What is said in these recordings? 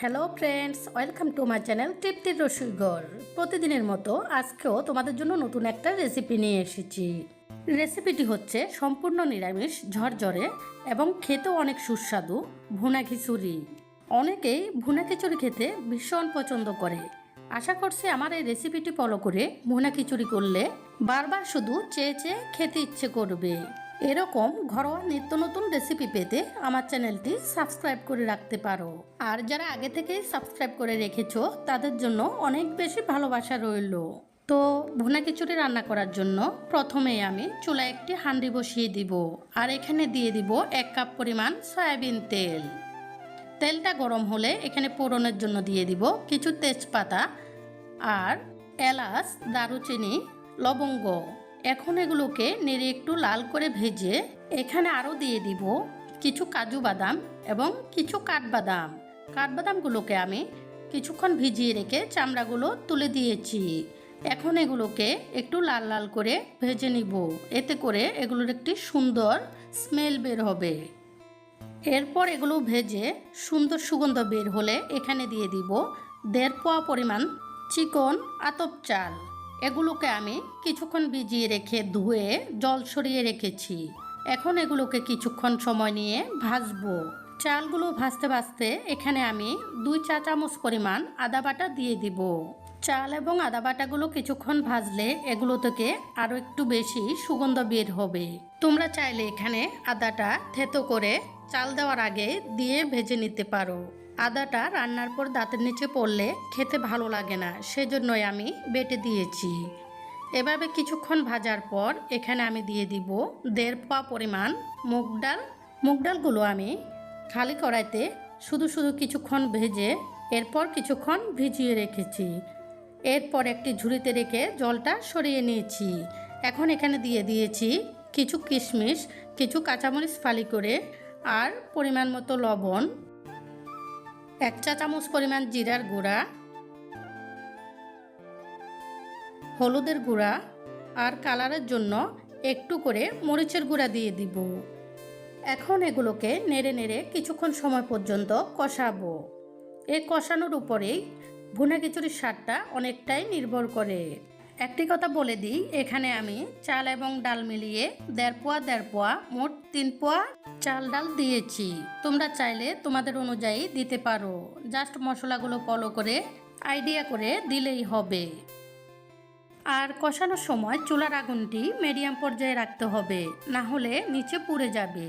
Hello friends welcome to my channel তৃপ্তির রসুইগর প্রতিদিনের মতো আজকেও তোমাদের জন্য নতুন একটা রেসিপি নিয়ে এসেছি। রেসিপিটি হচ্ছে সম্পূর্ণ নিরামিষ, ঝরঝরে এবং খেতেও অনেক সুস্বাদু ভুনা খিচুড়ি। অনেকেই ভুনা খিচুড়ি খেতে ভীষণ পছন্দ করে। আশা করছি আমার এই রেসিপিটি ফলো করে ভুনা খিচুড়ি করলে বারবার শুধু চেয়ে চেয়ে খেতে ইচ্ছে করবে। এরকম ঘরোয়া নিত্য নতুন রেসিপি পেতে আমার চ্যানেলটি সাবস্ক্রাইব করে রাখতে পারো। আর যারা আগে থেকেই সাবস্ক্রাইব করে রেখেছো, তাদের জন্য অনেক বেশি ভালোবাসা রইল। তো ভুনা খিচুড়ি রান্না করার জন্য প্রথমে আমি চুলায় একটি হাঁড়ি বসিয়ে দিব। আর এখানে দিয়ে দিব এক কাপ পরিমাণ সয়াবিন তেল। তেলটা গরম হলে এখানে পোড়নের জন্য দিয়ে দিব কিছু তেজপাতা আর এলাচ, দারুচিনি, লবঙ্গ। এখন এগুলোকে নেড়ে একটু লাল করে ভেজে এখানে আরও দিয়ে দিব কিছু কাজু বাদাম এবং কিছু কাঠবাদাম। কাঠবাদামগুলোকে আমি কিছুক্ষণ ভিজিয়ে রেখে চামড়াগুলো তুলে দিয়েছি। এখন এগুলোকে একটু লাল লাল করে ভেজে নিব। এতে করে এগুলোর একটি সুন্দর স্মেল বের হবে। এরপর এগুলো ভেজে সুন্দর সুগন্ধ বের হলে এখানে দিয়ে দিব দেড় পোয়া পরিমাণ চিকন আতপ চাল। এগুলোকে আমি কিছুক্ষণ ভিজিয়ে রেখে ধুয়ে জল সরিয়ে রেখেছি। এখন এগুলোকে কিছুক্ষণ সময় নিয়ে ভাজবো। চালগুলো ভাজতে ভাজতে এখানে আমি দুই চা চামচ পরিমাণ আদা বাটা দিয়ে দিব। চাল এবং আদা বাটাগুলো কিছুক্ষণ ভাজলে এগুলো থেকে আরও একটু বেশি সুগন্ধ বের হবে। তোমরা চাইলে এখানে আদাটা থেতো করে চাল দেওয়ার আগে দিয়ে ভেজে নিতে পারো। আদাটা রান্নার পর দাঁতের নিচে পড়লে খেতে ভালো লাগে না, সেজন্যই আমি বেটে দিয়েছি। এভাবে কিছুক্ষণ ভাজার পর এখানে আমি দিয়ে দিব দেড় পা পরিমাণ মুগ ডাল। মুগ ডালগুলো আমি খালি কড়াইতে শুধু শুধু কিছুক্ষণ ভেজে এরপর কিছুক্ষণ ভিজিয়ে রেখেছি। এরপর একটি ঝুড়িতে রেখে জলটা সরিয়ে নিয়েছি। এখন এখানে দিয়ে দিয়েছি কিছু কিশমিশ, কিছু কাঁচামরিচ ফালি করে, আর পরিমাণ মতো লবণ। এক চা চামচ পরিমাণ জিরার গুঁড়া, হলুদের গুঁড়া আর কালারের জন্য একটু করে মরিচের গুঁড়া দিয়ে দিব। এখন এগুলোকে নেড়ে নেড়ে কিছুক্ষণ সময় পর্যন্ত কষাবো। এই কষানোর উপরেই ভুনা খিচুড়ির স্বাদটা অনেকটাই নির্ভর করে। একটি কথা বলে দিই, এখানে আমি চাল এবং ডাল মিলিয়ে দেড় পোয়া দেড় পোয়া, মোট তিন পোয়া চাল ডাল দিয়েছি। তোমরা চাইলে তোমাদের অনুযায়ী দিতে পারো। জাস্ট মশলাগুলো ফলো করে আইডিয়া করে দিলেই হবে। আর কষানোর সময় চুলার আগুনটি মিডিয়াম পর্যায়ে রাখতে হবে, না হলে নিচে পুড়ে যাবে।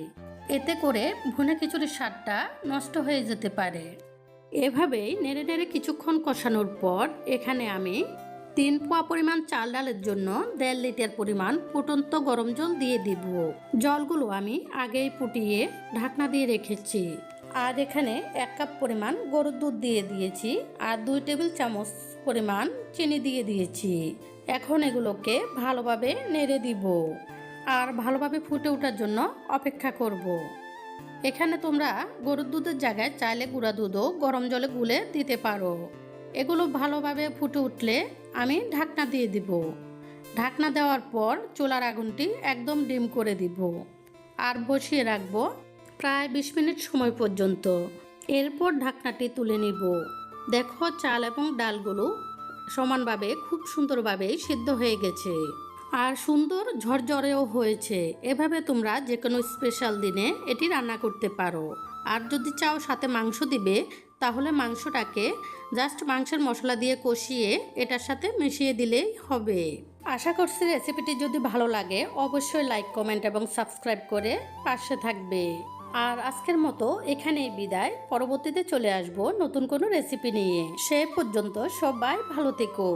এতে করে ভুনে খিচুড়ির স্বাদটা নষ্ট হয়ে যেতে পারে। এভাবেই নেড়ে নেড়ে কিছুক্ষণ কষানোর পর এখানে আমি তিন পোয়া পরিমাণ চাল ডালের জন্য দেড় লিটার পরিমাণ ফুটন্ত গরম জল দিয়ে দিব। জলগুলো আমি আগেই ফুটিয়ে ঢাকনা দিয়ে রেখেছি। আর এখানে এক কাপ পরিমাণ গরুর দুধ দিয়ে দিয়েছি আর দুই টেবিল চামচ পরিমাণ চিনি দিয়ে দিয়েছি। এখন এগুলোকে ভালোভাবে নেড়ে দিব। আর ভালোভাবে ফুটে ওঠার জন্য অপেক্ষা করব। এখানে তোমরা গরুর দুধের জায়গায় চাইলে গুঁড়া দুধও গরম জলে গুলে দিতে পারো। এগুলো ভালোভাবে ফুটে উঠলে আমি ঢাকনা দিয়ে দিব। ঢাকনা দেওয়ার পর চুলার আগুনটি একদম ডিম করে দিব। আর বসিয়ে রাখব প্রায় বিশ মিনিট সময় পর্যন্ত। এরপর ঢাকনাটি তুলে নিব। দেখো চাল এবং ডালগুলো সমানভাবে খুব সুন্দরভাবে সিদ্ধ হয়ে গেছে। আর সুন্দর ঝরঝরেও হয়েছে। এভাবে তোমরা যে কোনো স্পেশাল দিনে এটি রান্না করতে পারো। আর যদি চাও সাথে মাংস দিবে তাহলে মাংসটাকে জাস্ট মাংসের মশলা দিয়ে কষিয়ে এটার সাথে মিশিয়ে দিলেই হবে। আশা করছি রেসিপিটি যদি ভালো লাগে, অবশ্যই লাইক কমেন্ট এবং সাবস্ক্রাইব করে পাশে থাকবে। আর আজকের মতো এখানেই বিদায়। পরবর্তীতে চলে আসব নতুন কোনো রেসিপি নিয়ে। সে পর্যন্ত সবাই ভালো থেকো।